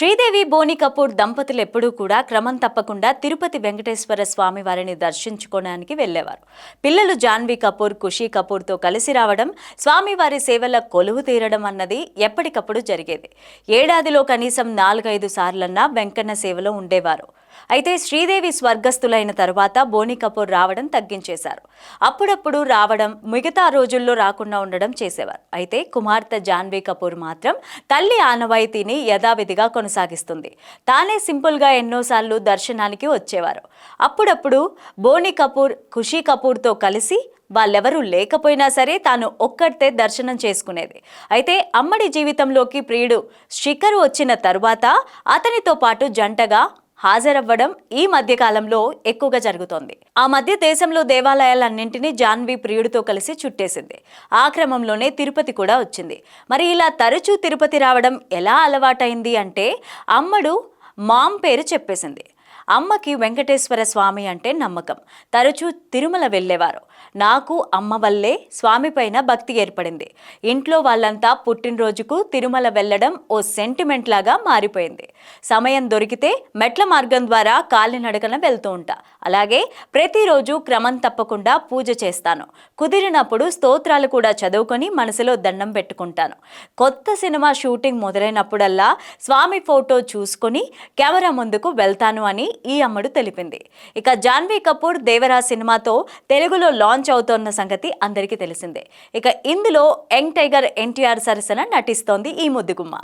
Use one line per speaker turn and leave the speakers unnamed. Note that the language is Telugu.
శ్రీదేవి బోని కపూర్ దంపతులు ఎప్పుడూ కూడా క్రమం తప్పకుండా తిరుపతి వెంకటేశ్వర స్వామి వారిని దర్శించుకోవడానికి వెళ్ళేవారు. పిల్లలు జాన్వీ కపూర్ ఖుషీ కపూర్తో కలిసి రావడం స్వామివారి సేవల కొలువు తీరడం అన్నది ఎప్పటికప్పుడు జరిగేది. ఏడాదిలో కనీసం నాలుగైదు సార్లన్నా వెంకన్న సేవలో ఉండేవారు. అయితే శ్రీదేవి స్వర్గస్థులైన తర్వాత బోని కపూర్ రావడం తగ్గించేశారు. అప్పుడప్పుడు రావడం మిగతా రోజుల్లో రాకుండా ఉండడం చేసేవారు. అయితే కుమార్తె జాన్వీ కపూర్ మాత్రం తల్లి ఆనవాయితీని యథావిధిగా కొనసాగిస్తుంది. తానే సింపుల్గా ఎన్నోసార్లు దర్శనానికి వచ్చేవారు. అప్పుడప్పుడు బోని కపూర్ ఖుషీ కపూర్తో కలిసి వాళ్ళెవరూ లేకపోయినా సరే తాను ఒక్కడితే దర్శనం చేసుకునేది. అయితే అమ్మడి జీవితంలోకి ప్రియుడు శిఖర్ వచ్చిన తరువాత అతనితో పాటు జంటగా హాజరవ్వడం ఈ మధ్య కాలంలో ఎక్కువగా జరుగుతోంది. ఆ మధ్య దేశంలో దేవాలయాలన్నింటినీ జాన్వి ప్రియుడితో కలిసి చుట్టేసింది. ఆ క్రమంలోనే తిరుపతి కూడా వచ్చింది. మరి ఇలా తరచూ తిరుపతి రావడం ఎలా అలవాటైంది అంటే అమ్మడు మామ్ పేరు చెప్పేసింది. అమ్మకి వెంకటేశ్వర స్వామి అంటే నమ్మకం. తరచూ తిరుమల వెళ్ళేవారు. నాకు అమ్మ వల్లే స్వామి పైన భక్తి ఏర్పడింది. ఇంట్లో వాళ్ళంతా పుట్టినరోజుకు తిరుమల వెళ్ళడం ఓ సెంటిమెంట్ లాగా మారిపోయింది. సమయం దొరికితే మెట్ల మార్గం ద్వారా కాలినడకన వెళ్తూ ఉంటా. అలాగే ప్రతిరోజు క్రమం తప్పకుండా పూజ చేస్తాను. కుదిరినప్పుడు స్తోత్రాలు కూడా చదువుకొని మనసులో దండం పెట్టుకుంటాను. కొత్త సినిమా షూటింగ్ మొదలైనప్పుడల్లా స్వామి ఫోటో చూసుకొని కెమెరా ముందుకు వెళ్తాను అని ఈ అమ్మడు తెలిపింది. ఇక జాన్వీ కపూర్ దేవరా సినిమాతో తెలుగులో లాంచ్ అవుతోన్న సంగతి అందరికీ తెలిసిందే. ఇక ఇందులో యంగ్ టైగర్ ఎన్టీఆర్ సరసన నటిస్తోంది ఈ ముద్దుగుమ్మ.